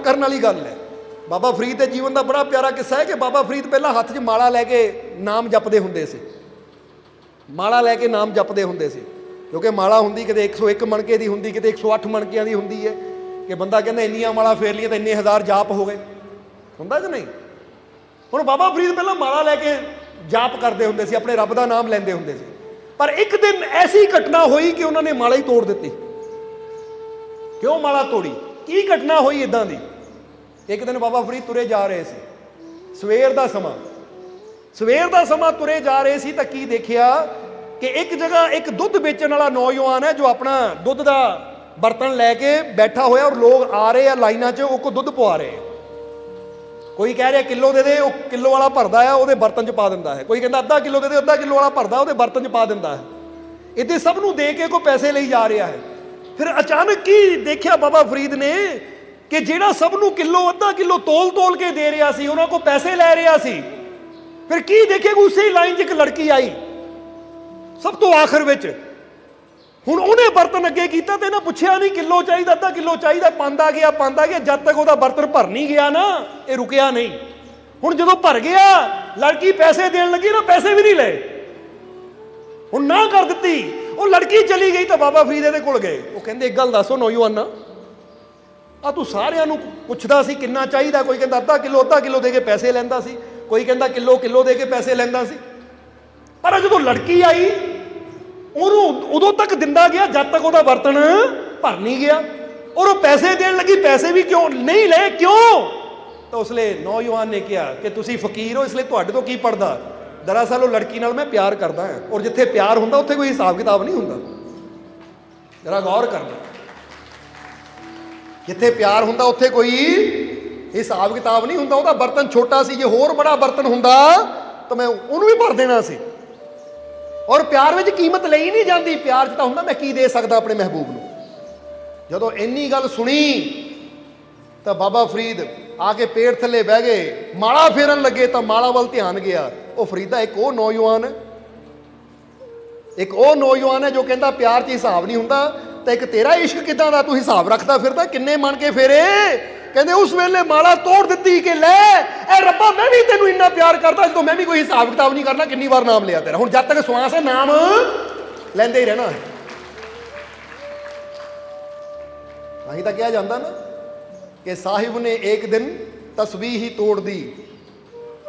ਗੌਰ ਕਰਨ ਵਾਲੀ ਗੱਲ ਹੈ। ਬਾਬਾ ਫਰੀਦ ਦੇ ਜੀਵਨ ਦਾ ਬੜਾ ਪਿਆਰਾ ਕਿੱਸਾ ਹੈ ਕਿ ਬਾਬਾ ਫਰੀਦ ਪਹਿਲਾਂ ਹੱਥ 'ਚ ਮਾਲਾ ਲੈ ਕੇ ਨਾਮ ਜਪਦੇ ਹੁੰਦੇ ਸੀ। ਮਾਲਾ ਲੈ ਕੇ ਨਾਮ ਜਪਦੇ ਹੁੰਦੇ ਸੀ। ਕਿਉਂਕਿ ਮਾਲਾ ਹੁੰਦੀ ਕਿਤੇ 101 ਮਣਕੇ ਦੀ ਹੁੰਦੀ, ਕਿਤੇ 108 ਮਣਕਿਆਂ ਦੀ ਹੁੰਦੀ ਹੈ ਕਿ ਬੰਦਾ ਕਹਿੰਦਾ ਇੰਨੀਆਂ ਮਾਲਾ ਫੇਰ ਲਈਆਂ ਤਾਂ ਇੰਨੇ ਹਜ਼ਾਰ ਜਾਪ ਹੋ ਗਏ। ਹੁੰਦਾ ਕਿ ਨਹੀਂ? ਹੁਣ ਬਾਬਾ ਫਰੀਦ ਪਹਿਲਾਂ ਮਾਲਾ ਲੈ ਕੇ ਜਾਪ ਕਰਦੇ ਹੁੰਦੇ ਸੀ, ਆਪਣੇ ਰੱਬ ਦਾ ਨਾਮ ਲੈਂਦੇ ਹੁੰਦੇ ਸੀ। ਪਰ ਇੱਕ ਦਿਨ ਐਸੀ ਘਟਨਾ ਹੋਈ ਕਿ ਉਹਨਾਂ ਨੇ ਮਾਲਾ ਹੀ ਤੋੜ ਦਿੱਤੀ। ਕਿਉਂ ਮਾਲਾ ਤੋੜੀ? ਕੀ ਘਟਨਾ ਹੋਈ ਇਦਾਂ ਦੀ? ਇੱਕ ਦਿਨ ਬਾਬਾ ਫਰੀਦ ਤੁਰੇ ਜਾ ਰਹੇ ਸੀ। ਸਵੇਰ ਦਾ ਸਮਾਂ। ਸਵੇਰ ਦਾ ਸਮਾਂ ਤੁਰੇ ਜਾ ਰਹੇ ਸੀ ਤਾਂ ਕੀ ਦੇਖਿਆ ਕਿ ਇੱਕ ਜਗ੍ਹਾ ਇੱਕ ਦੁੱਧ ਵੇਚਣ ਵਾਲਾ ਨੌਜਵਾਨ ਹੈ ਜੋ ਆਪਣਾ ਦੁੱਧ ਦਾ ਬਰਤਨ ਲੈ ਕੇ ਬੈਠਾ ਹੋਇਆ ਔਰ ਲੋਕ ਆ ਰਹੇ ਆ ਲਾਈਨਾਂ 'ਚ, ਉਹ ਕੋ ਦੁੱਧ ਪਵਾ ਰਹੇ ਆ। ਕੋਈ ਕਹਿ ਰਿਹਾ ਕਿਲੋ ਦੇ ਦੇ, ਉਹ ਕਿਲੋ ਵਾਲਾ ਭਰਦਾ ਆ, ਉਹਦੇ ਬਰਤਨ 'ਚ ਪਾ ਦਿੰਦਾ ਹੈ। ਕੋਈ ਕਹਿੰਦਾ ਅੱਧਾ ਕਿਲੋ ਦੇ ਦੇ, ਅੱਧਾ ਕਿਲੋ ਵਾਲਾ ਭਰਦਾ, ਉਹਦੇ ਬਰਤਨ 'ਚ ਪਾ ਦਿੰਦਾ ਹੈ। ਇੱਥੇ ਸਭ ਨੂੰ ਦੇ ਕੇ ਕੋਈ ਪੈਸੇ ਲਈ ਜਾ ਰਿਹਾ ਹੈ। ਫਿਰ ਅਚਾਨਕ ਕੀ ਦੇਖਿਆ ਬਾਬਾ ਫਰੀਦ ਨੇ? ਕਿ ਜਿਹੜਾ ਸਭ ਨੂੰ ਕਿਲੋ, ਅੱਧਾ ਕਿਲੋ ਤੋਲ ਤੋਲ ਕੇ ਦੇ ਰਿਹਾ ਸੀ, ਉਹਨਾਂ ਕੋ ਪੈਸੇ ਲੈ ਰਿਹਾ ਸੀ। ਫਿਰ ਕੀ ਦੇਖਿਆ ਉਸੇ ਲਾਈਨ 'ਚ ਇੱਕ ਲੜਕੀ ਆਈ? ਸਭ ਤੋਂ ਆਖਰ ਵਿੱਚ। ਹੁਣ ਉਹਨੇ ਬਰਤਨ ਅੱਗੇ ਕੀਤਾ ਤੇ ਇਹਨਾਂ ਪੁੱਛਿਆ ਨਹੀਂ, ਕਿਲੋ ਚਾਹੀਦਾ, ਅੱਧਾ ਕਿਲੋ ਚਾਹੀਦਾ ਪਾਉਂਦਾ ਗਿਆ ਪਾਉਂਦਾ ਗਿਆ, ਜਦ ਤੱਕ ਉਹਦਾ ਬਰਤਨ ਭਰ ਨਹੀਂ ਗਿਆ ਨਾ, ਇਹ ਰੁਕਿਆ ਨਹੀਂ। ਹੁਣ ਜਦੋਂ ਭਰ ਗਿਆ, ਲੜਕੀ ਪੈਸੇ ਦੇਣ ਲੱਗੀ ਨਾ, ਪੈਸੇ ਵੀ ਨਹੀਂ ਲਏ। ਹੁਣ ਨਾ ਕਰ ਦਿੱਤੀ। ਉਹ ਲੜਕੀ ਚਲੀ ਗਈ ਤਾਂ ਬਾਬਾ ਫਰੀਦ ਇਹਦੇ ਕੋਲ ਗਏ। ਉਹ ਕਹਿੰਦੇ, ਇੱਕ ਗੱਲ ਦੱਸੋ ਨੌਜਵਾਨਾ ਆ ਤੂੰ ਸਾਰਿਆਂ ਨੂੰ ਪੁੱਛਦਾ ਸੀ ਕਿੰਨਾ ਚਾਹੀਦਾ, ਕੋਈ ਕਹਿੰਦਾ ਅੱਧਾ ਕਿਲੋ ਅੱਧਾ ਕਿਲੋ ਦੇ ਕੇ ਪੈਸੇ ਲੈਂਦਾ ਸੀ, ਕੋਈ ਕਹਿੰਦਾ ਕਿਲੋ ਕਿਲੋ ਦੇ ਕੇ ਪੈਸੇ ਲੈਂਦਾ ਸੀ। ਪਰ ਜਦੋਂ ਲੜਕੀ ਆਈ, ਉਹਨੂੰ ਉਦੋਂ ਤੱਕ ਦਿੰਦਾ ਗਿਆ, ਜਦ ਤੱਕ ਉਹਦਾ ਬਰਤਨ ਭਰ ਨਹੀਂ ਗਿਆ। ਔਰ ਉਹ ਪੈਸੇ ਦੇਣ ਲੱਗੀ, ਪੈਸੇ ਵੀ ਕਿਉਂ ਨਹੀਂ ਲਏ, ਕਿਉਂ? ਤਾਂ ਉਸਲੇ ਨੌਜਵਾਨ ਨੇ ਕਿਹਾ ਕਿ ਤੁਸੀਂ ਫਕੀਰ ਹੋ, ਇਸ ਲਈ ਤੁਹਾਡੇ ਤੋਂ ਕੀ ਪੜਦਾ ਦਰਅਸਲ ਉਹ ਲੜਕੀ ਨਾਲ ਮੈਂ ਪਿਆਰ ਕਰਦਾ ਹਾਂ ਔਰ ਜਿੱਥੇ ਪਿਆਰ ਹੁੰਦਾ, ਉੱਥੇ ਕੋਈ ਹਿਸਾਬ ਕਿਤਾਬ ਨਹੀਂ ਹੁੰਦਾ। ਜਰਾ ਗੌਰ ਕਰਨਾ ਜਿੱਥੇ ਪਿਆਰ ਹੁੰਦਾ, ਉੱਥੇ ਕੋਈ ਹਿਸਾਬ ਕਿਤਾਬ ਨਹੀਂ ਹੁੰਦਾ। ਉਹਦਾ ਬਰਤਨ ਛੋਟਾ ਸੀ, ਜੇ ਹੋਰ ਬੜਾ ਬਰਤਨ ਹੁੰਦਾ, ਤਾਂ ਮੈਂ ਉਹਨੂੰ ਵੀ ਭਰ ਦੇਣਾ ਸੀ। ਔਰ ਪਿਆਰ ਵਿੱਚ ਕੀਮਤ ਲਈ ਨਹੀਂ ਜਾਂਦੀ। ਪਿਆਰ 'ਚ ਤਾਂ ਹੁੰਦਾ, ਮੈਂ ਕੀ ਦੇ ਸਕਦਾ ਆਪਣੇ ਮਹਿਬੂਬ ਨੂੰ? ਜਦੋਂ ਇੰਨੀ ਗੱਲ ਸੁਣੀ, ਤਾਂ ਬਾਬਾ ਫਰੀਦ ਆ ਕੇ ਪੇੜ ਥੱਲੇ ਬਹਿ ਗਏ, ਮਾਲਾ ਫੇਰਨ ਲੱਗੇ ਤਾਂ ਮਾਲਾ ਵੱਲ ਧਿਆਨ ਗਿਆ। ਉਹ ਫਰੀਦਾ ਇੱਕ ਉਹ ਨੌਜਵਾਨ, ਇੱਕ ਉਹ ਨੌਜਵਾਨ ਹੈ ਜੋ ਕਹਿੰਦਾ ਪਿਆਰ 'ਚ ਹਿਸਾਬ ਨਹੀਂ ਹੁੰਦਾ ਤਾਂ ਇੱਕ ਤੇਰਾ ਇਸ਼ਕ ਕਿਦਾਂ ਦਾ ਤੂੰ ਹਿਸਾਬ ਰੱਖਦਾ ਫਿਰਦਾ, ਕਿੰਨੇ ਮਣ ਕੇ ਫੇਰੇ? ਕਹਿੰਦੇ ਉਸ ਵੇਲੇ ਮਾਲਾ ਤੋੜ ਦਿੱਤੀ ਕਿ ਲੈ, ਐ ਰੱਬਾ ਮੈਂ ਵੀ ਤੈਨੂੰ ਇੰਨਾ ਪਿਆਰ ਕਰਦਾ ਜਦੋਂ ਮੈਂ ਵੀ ਕੋਈ ਹਿਸਾਬ ਕਿਤਾਬ ਨਹੀਂ ਕਰਨਾ, ਕਿੰਨੀ ਵਾਰ ਨਾਮ ਲਿਆ ਤੇਰਾ। ਹੁਣ ਜਦ ਤੱਕ ਸਵਾਸ ਹੈ, ਨਾਮ ਲੈਂਦੇ ਹੀ ਰਹਿਣਾ। ਹੈ ਨਹੀਂ ਤਾਂ ਕਿਹਾ ਜਾਂਦਾ ਨਾ कि साहिब ने एक दिन तस्वीर ही तोड़ दी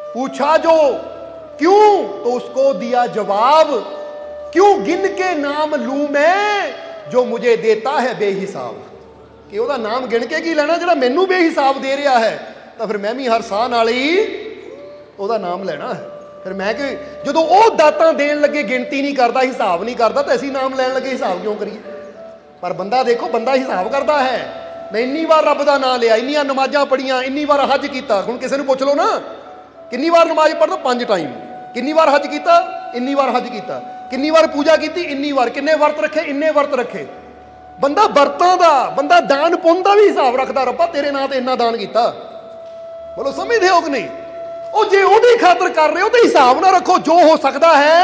पूछा जो क्यों तो उसको दिया जवाब क्यों गिन के नाम लूं मैं जो मुझे देता है बेहिसाब ਕਿ ਉਹਦਾ ਨਾਮ ਗਿਣ ਕੇ ਕੀ ਲੈਣਾ ਜਿਹੜਾ ਮੈਨੂੰ ਬੇਹਿਸਾਬ ਦੇ ਰਿਹਾ ਹੈ ਤਾਂ ਫਿਰ ਮੈਂ ਵੀ ਹਰ ਸਾਹ ਨਾਲ ਹੀ ਉਹਦਾ ਨਾਮ ਲੈਣਾ ਹੈ ਫਿਰ ਮੈਂ ਕਿ ਜਦੋਂ ਉਹ ਦਾਤਾਂ ਦੇਣ ਲੱਗੇ ਗਿਣਤੀ ਨਹੀਂ ਕਰਦਾ ਹਿਸਾਬ ਨਹੀਂ ਕਰਦਾ ਤਾਂ ਅਸੀਂ ਨਾਮ ਲੈਣ ਲੱਗੇ ਹਿਸਾਬ ਕਿਉਂ ਕਰੀਏ ਪਰ ਬੰਦਾ ਦੇਖੋ ਬੰਦਾ ਹਿਸਾਬ ਕਰਦਾ ਹੈ ਮੈਂ ਇੰਨੀ ਵਾਰ ਰੱਬ ਦਾ ਨਾਮ ਲਿਆ, ਇੰਨੀਆਂ ਨਮਾਜ਼ਾਂ ਪੜੀਆਂ ਇੰਨੀ ਵਾਰ ਹੱਜ ਕੀਤਾ। ਹੁਣ ਕਿਸੇ ਨੂੰ ਪੁੱਛ ਲਓ ਨਾ, ਕਿੰਨੀ ਵਾਰ ਨਮਾਜ਼ ਪੜਦਾ ਪੰਜ ਟਾਈਮ ਕਿੰਨੀ ਵਾਰ ਹੱਜ ਕੀਤਾ? ਇੰਨੀ ਵਾਰ ਹੱਜ ਕੀਤਾ। ਕਿੰਨੀ ਵਾਰ ਪੂਜਾ ਕੀਤੀ? ਇੰਨੀ ਵਾਰ। ਕਿੰਨੇ ਵਰਤ ਰੱਖੇ? ਇੰਨੇ ਵਰਤ ਰੱਖੇ। ਬੰਦਾ ਵਰਤਾਂ ਦਾ, ਬੰਦਾ ਦਾਨ ਪੁੰਨ ਦਾ ਵੀ ਹਿਸਾਬ ਰੱਖਦਾ, ਰੱਬਾ ਤੇਰੇ ਨਾਂ ਤੇ ਇੰਨਾ ਦਾਨ ਕੀਤਾ। ਬੋਲੋ, ਸਮਝਦੇ ਹੋ ਕਿ ਨਹੀਂ? ਉਹ ਜੇ ਉਹਦੀ ਖਾਤਰ ਕਰ ਰਹੇ ਹੋ ਤੇ ਹਿਸਾਬ ਨਾ ਰੱਖੋ, ਜੋ ਹੋ ਸਕਦਾ ਹੈ,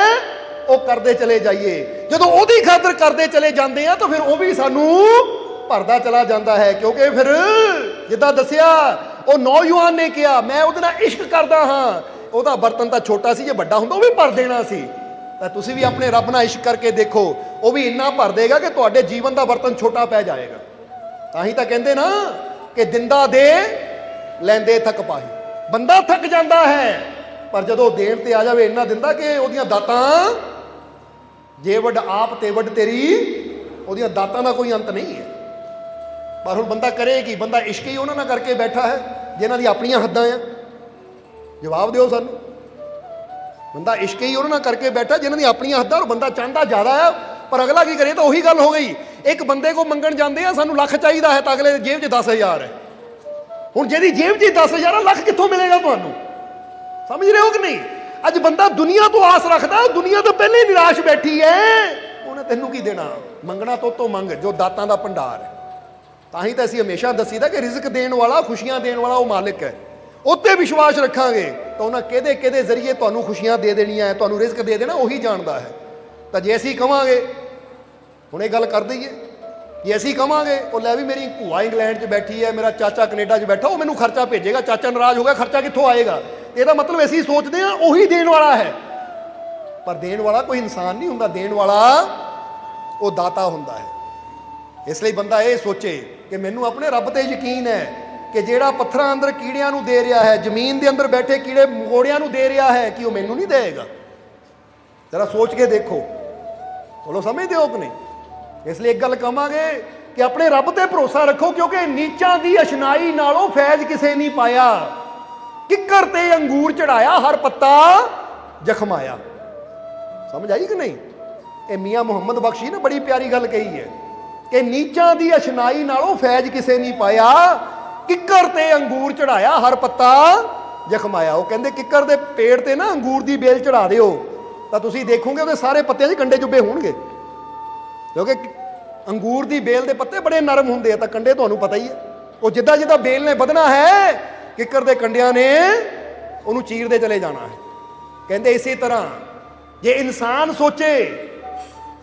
ਉਹ ਕਰਦੇ ਚਲੇ ਜਾਈਏ। ਜਦੋਂ ਉਹਦੀ ਖਾਤਰ ਕਰਦੇ ਚਲੇ ਜਾਂਦੇ ਆ, ਤਾਂ ਫਿਰ ਉਹ ਵੀ ਸਾਨੂੰ ਭਰਦਾ ਚਲਾ ਜਾਂਦਾ ਹੈ, ਕਿਉਂਕਿ ਫਿਰ ਜਿੱਦਾਂ ਦੱਸਿਆ, ਉਹ ਨੌਜਵਾਨ ਨੇ ਕਿਹਾ, ਮੈਂ ਉਹਦੇ ਨਾਲ ਇਸ਼ਕ ਕਰਦਾ ਹਾਂ। ਉਹਦਾ ਬਰਤਨ ਤਾਂ ਛੋਟਾ ਸੀ, ਜੇ ਵੱਡਾ ਹੁੰਦਾ, ਉਹ ਵੀ ਭਰ ਦੇਣਾ ਸੀ। ਤਾਂ ਤੁਸੀਂ ਵੀ ਆਪਣੇ ਰੱਬ ਨਾਲ ਇਸ਼ਕ ਕਰਕੇ ਦੇਖੋ, ਉਹ ਵੀ ਇੰਨਾ ਭਰ ਦੇਗਾ ਕਿ ਤੁਹਾਡੇ ਜੀਵਨ ਦਾ ਬਰਤਨ ਛੋਟਾ ਪੈ ਜਾਏਗਾ। ਤਾਂ ਹੀ ਤਾਂ ਕਹਿੰਦੇ ਨਾ ਕਿ ਦਿੰਦਾ ਦੇ, ਲੈਂਦੇ ਥੱਕ ਪਾਹੀ। ਬੰਦਾ ਥੱਕ ਜਾਂਦਾ ਹੈ, ਪਰ ਜਦੋਂ ਦੇਣ ਤੇ ਆ ਜਾਵੇ, ਇੰਨਾ ਦਿੰਦਾ ਕਿ ਉਹਦੀਆਂ ਦਾਤਾਂ, ਜੇ ਵੱਡ ਆਪ ਤੇ ਵੱਡ ਤੇਰੀ, ਉਹਦੀਆਂ ਦਾਤਾਂ ਦਾ ਕੋਈ ਅੰਤ ਨਹੀਂ ਹੈ। ਪਰ ਹੁਣ ਬੰਦਾ ਕਰੇ ਕੀ? ਬੰਦਾ ਇਸ਼ਕ ਹੀ ਉਹਨਾਂ ਨਾਲ ਕਰਕੇ ਬੈਠਾ ਹੈ, ਜਿਨ੍ਹਾਂ ਦੀ ਆਪਣੀਆਂ ਹੱਦਾਂ ਆ। ਜਵਾਬ ਦਿਓ ਸਾਨੂੰ। ਬੰਦਾ ਇਸ਼ਕ ਹੀ ਉਹਨਾਂ ਨਾਲ ਕਰਕੇ ਬੈਠਾ, ਜਿਨ੍ਹਾਂ ਦੀ ਆਪਣੀਆਂ ਹੱਦਾਂ, ਔਰ ਬੰਦਾ ਚਾਹੁੰਦਾ ਜ਼ਿਆਦਾ ਆ, ਪਰ ਅਗਲਾ ਕੀ ਕਰੇ? ਤਾਂ ਉਹੀ ਗੱਲ ਹੋ ਗਈ। ਇੱਕ ਬੰਦੇ ਕੋ ਮੰਗਣ ਜਾਂਦੇ ਆ, ਸਾਨੂੰ ਲੱਖ ਚਾਹੀਦਾ ਹੈ ਤਾਂ ਅਗਲੇ ਦੀ ਜੇਬ 'ਚ 10000 ਹੈ। ਹੁਣ ਜਿਹਦੀ ਜੇਬ 'ਚ ਹੀ 10000 ਆ, ਲੱਖ ਕਿੱਥੋਂ ਮਿਲੇਗਾ ਤੁਹਾਨੂੰ? ਸਮਝ ਰਹੇ ਹੋ ਕਿ ਨਹੀਂ? ਅੱਜ ਬੰਦਾ ਦੁਨੀਆ ਤੋਂ ਆਸ ਰੱਖਦਾ ਉਹ ਦੁਨੀਆ ਤੋਂ ਪਹਿਲੇ ਨਿਰਾਸ਼ ਬੈਠੀ ਹੈ। ਉਹਨੇ ਤੈਨੂੰ ਕੀ ਦੇਣਾ? ਮੰਗਣਾ ਤੋਂ ਤੋਂ ਮੰਗ, ਜੋ ਦਾਤਾਂ ਦਾ ਭੰਡਾਰ ਹੈ। ਤਾਂ ਹੀ ਤਾਂ ਅਸੀਂ ਹਮੇਸ਼ਾ ਦੱਸੀਦਾ ਕਿ ਰਿਜ਼ਕ ਦੇਣ ਵਾਲਾ, ਖੁਸ਼ੀਆਂ ਦੇਣ ਵਾਲਾ ਉਹ ਮਾਲਕ ਹੈ। ਉੱਤੇ ਵਿਸ਼ਵਾਸ ਰੱਖਾਂਗੇ ਤਾਂ ਉਹਨਾਂ ਕਿਹਦੇ ਕਿਹਦੇ ਜ਼ਰੀਏ ਤੁਹਾਨੂੰ ਖੁਸ਼ੀਆਂ ਦੇ ਦੇਣੀਆਂ ਹੈ, ਤੁਹਾਨੂੰ ਰਿਜ਼ਕ ਦੇ ਦੇਣਾ, ਉਹੀ ਜਾਣਦਾ ਹੈ। ਤਾਂ ਜੇ ਅਸੀਂ ਕਵਾਂਗੇ, ਹੁਣ ਇਹ ਗੱਲ ਕਰ ਦਈਏ, ਜੇ ਅਸੀਂ ਕਵਾਂਗੇ, ਉਹ ਲੈ ਵੀ ਮੇਰੀ ਭੂਆ ਇੰਗਲੈਂਡ 'ਚ ਬੈਠੀ ਹੈ, ਮੇਰਾ ਚਾਚਾ ਕੈਨੇਡਾ 'ਚ ਬੈਠਾ, ਉਹ ਮੈਨੂੰ ਖਰਚਾ ਭੇਜੇਗਾ, ਚਾਚਾ ਨਾਰਾਜ਼ ਹੋ ਗਿਆ, ਖਰਚਾ ਕਿੱਥੋਂ ਆਏਗਾ? ਇਹਦਾ ਮਤਲਬ ਅਸੀਂ ਸੋਚਦੇ ਹਾਂ ਉਹੀ ਦੇਣ ਵਾਲਾ ਹੈ। ਪਰ ਦੇਣ ਵਾਲਾ ਕੋਈ ਇਨਸਾਨ ਨਹੀਂ ਹੁੰਦਾ, ਦੇਣ ਵਾਲਾ ਉਹ ਦਾਤਾ ਹੁੰਦਾ ਹੈ। ਇਸ ਲਈ ਬੰਦਾ ਇਹ ਸੋਚੇ ਕਿ ਮੈਨੂੰ ਆਪਣੇ ਰੱਬ ਤੇ ਯਕੀਨ ਹੈ ਕਿ ਜਿਹੜਾ ਪੱਥਰਾਂ ਅੰਦਰ ਕੀੜਿਆਂ ਨੂੰ ਦੇ ਰਿਹਾ ਹੈ, ਜ਼ਮੀਨ ਦੇ ਅੰਦਰ ਬੈਠੇ ਕੀੜੇ ਮੋੜਿਆਂ ਨੂੰ ਦੇ ਰਿਹਾ ਹੈ ਕਿ ਉਹ ਮੈਨੂੰ ਨਹੀਂ ਦੇਵੇਗਾ। ਜਰਾ ਸੋਚ ਕੇ ਦੇਖੋ। ਬੋਲੋ ਸਮਝਦੇ ਹੋ ਕਿ ਨਹੀਂ? ਇਸ ਲਈ ਇੱਕ ਗੱਲ ਕਹਾਂਗੇ ਕਿ ਆਪਣੇ ਰੱਬ ਤੇ ਭਰੋਸਾ ਰੱਖੋ ਕਿਉਂਕਿ ਨੀਚਾਂ ਦੀ ਅਸ਼ਨਾਈ ਨਾਲੋਂ ਫੈਜ਼ ਕਿਸੇ ਨਹੀਂ ਪਾਇਆ। ਕਿੱਕਰ ਤੇ ਅੰਗੂਰ ਚੜਾਇਆ, ਹਰ ਪੱਤਾ ਜ਼ਖਮਾਇਆ ਸਮਝ ਆਈ ਕਿ ਨਹੀਂ? ਇਹ ਮੀਆਂ ਮੁਹੰਮਦ ਬਖਸ਼ੀ ਨੇ ਬੜੀ ਪਿਆਰੀ ਗੱਲ ਕਹੀ ਹੈ। ਕਿ ਨੀਚਾਂ ਦੀ ਅਸ਼ਨਾਈ ਨਾਲੋਂ ਫੈਜ਼ ਕਿਸੇ ਨਹੀਂ ਪਾਇਆ, ਕਿੱਕਰ ਤੇ ਅੰਗੂਰ ਚੜਾਇਆ, ਹਰ ਪੱਤਾ ਜ਼ਖਮਾਇਆ ਉਹ ਕਹਿੰਦੇ ਕਿੱਕਰ ਦੇ ਪੇੜ ਤੇ ਨਾ ਅੰਗੂਰ ਦੀ ਬੇਲ ਚੜਾ ਦਿਓ, ਤਾਂ ਤੁਸੀਂ ਦੇਖੋਗੇ ਉਹਦੇ ਸਾਰੇ ਪੱਤਿਆਂ 'ਚ ਕੰਡੇ ਚੁੱਭੇ ਹੋਣਗੇ। ਕਿਉਂਕਿ ਅੰਗੂਰ ਦੀ ਬੇਲ ਦੇ ਪੱਤੇ ਬੜੇ ਨਰਮ ਹੁੰਦੇ ਆ, ਤਾਂ ਕੰਡੇ ਤੁਹਾਨੂੰ ਪਤਾ ਹੀ ਹੈ। ਉਹ ਜਿੱਦਾਂ ਜਿੱਦਾਂ ਬੇਲ ਨੇ ਵਧਣਾ ਹੈ, ਕਿੱਕਰ ਦੇ ਕੰਡਿਆਂ ਨੇ ਉਹਨੂੰ ਚੀਰਦੇ ਚਲੇ ਜਾਣਾ ਹੈ। ਕਹਿੰਦੇ ਇਸੇ ਤਰ੍ਹਾਂ, ਜੇ ਇਨਸਾਨ ਸੋਚੇ